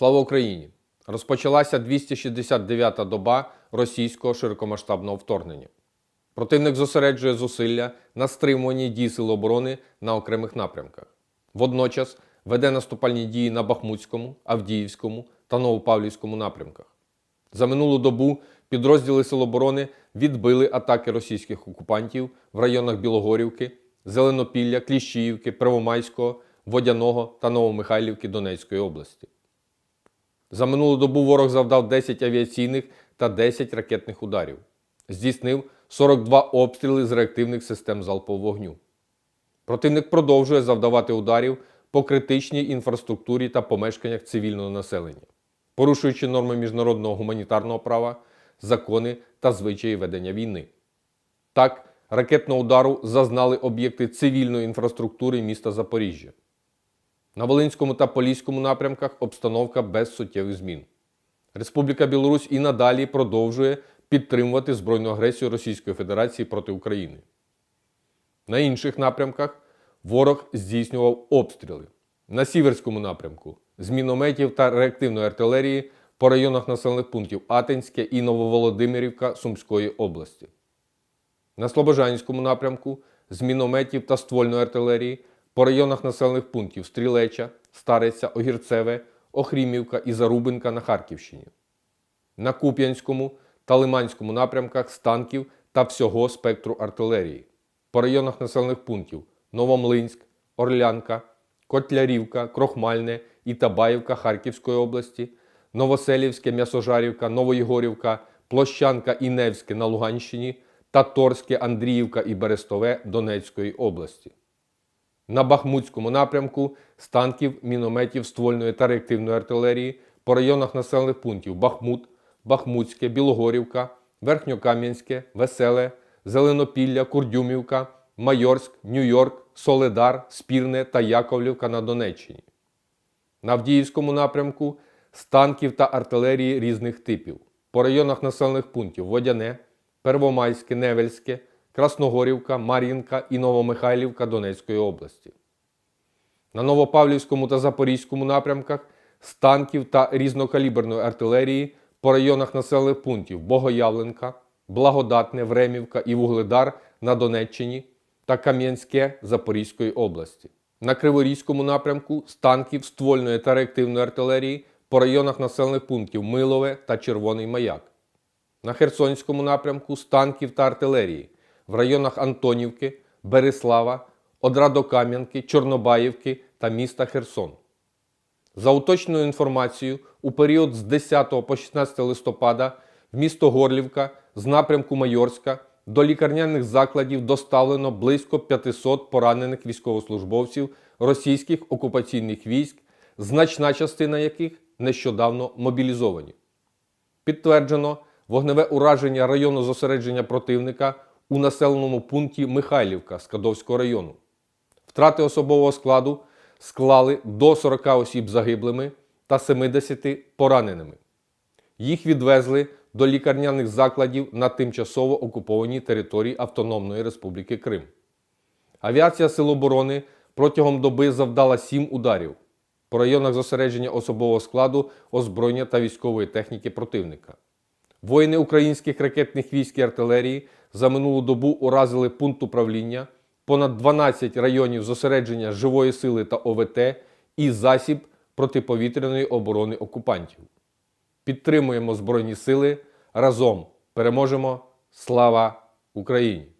Слава Україні! Розпочалася 269-та доба російського широкомасштабного вторгнення. Противник зосереджує зусилля на стримуванні дій Сил оборони на окремих напрямках. Водночас веде наступальні дії на Бахмутському, Авдіївському та Новопавлівському напрямках. За минулу добу підрозділи Сил оборони відбили атаки російських окупантів в районах Білогорівки, Зеленопілля, Кліщіївки, Первомайського, Водяного та Новомихайлівки Донецької області. За минулу добу ворог завдав 10 авіаційних та 10 ракетних ударів. Здійснив 42 обстріли з реактивних систем залпового вогню. Противник продовжує завдавати ударів по критичній інфраструктурі та помешканнях цивільного населення, порушуючи норми міжнародного гуманітарного права, закони та звичаї ведення війни. Так, ракетного удару зазнали об'єкти цивільної інфраструктури міста Запоріжжя. На Волинському та Поліському напрямках обстановка без суттєвих змін. Республіка Білорусь і надалі продовжує підтримувати збройну агресію Російської Федерації проти України. На інших напрямках ворог здійснював обстріли. На Сіверському напрямку з мінометів та реактивної артилерії по районах населених пунктів Атинське і Нововолодимирівка Сумської області. На Слобожанському напрямку з мінометів та ствольної артилерії по районах населених пунктів Стрілеча, Стариця, Огірцеве, Охрімівка і Зарубинка на Харківщині. На Куп'янському та Лиманському напрямках з танків та всього спектру артилерії. По районах населених пунктів Новомлинськ, Орлянка, Котлярівка, Крохмальне і Табаївка Харківської області, Новоселівське, М'ясожарівка, Новоєгорівка, Площанка і Невське на Луганщині та Торське, Андріївка і Берестове Донецької області. На Бахмутському напрямку з танків, мінометів, ствольної та реактивної артилерії по районах населених пунктів Бахмут, Бахмутське, Білогорівка, Верхньокам'янське, Веселе, Зеленопілля, Курдюмівка, Майорськ, Нью-Йорк, Соледар, Спірне та Яковлівка на Донеччині. На Авдіївському напрямку з танків та артилерії різних типів. По районах населених пунктів Водяне, Первомайське, Невельське, Красногорівка, Мар'їнка і Новомихайлівка Донецької області. На Новопавлівському та Запорізькому напрямках з танків та різнокаліберної артилерії по районах населених пунктів Богоявленка, Благодатне, Времівка і Вугледар на Донеччині та Кам'янське Запорізької області. На Криворізькому напрямку з танків ствольної та реактивної артилерії по районах населених пунктів Милове та Червоний Маяк. На Херсонському напрямку з танків та артилерії в районах Антонівки, Береслава, Одрадокам'янки, Чорнобаївки та міста Херсон. За уточненою інформацією, у період з 10 по 16 листопада в місто Горлівка з напрямку Майорська до лікарняних закладів доставлено близько 500 поранених військовослужбовців російських окупаційних військ, значна частина яких нещодавно мобілізовані. Підтверджено вогневе ураження району зосередження противника у населеному пункті Михайлівка Скадовського району. Втрати особового складу склали до 40 осіб загиблими та 70 пораненими. Їх відвезли до лікарняних закладів на тимчасово окупованій території Автономної Республіки Крим. Авіація Сил оборони протягом доби завдала 7 ударів по районах зосередження особового складу, озброєння та військової техніки противника. Воїни українських ракетних військ і артилерії за минулу добу уразили пункт управління, понад 12 районів зосередження живої сили та ОВТ і засіб протиповітряної оборони окупантів. Підтримуємо Збройні Сили разом переможемо! Слава Україні!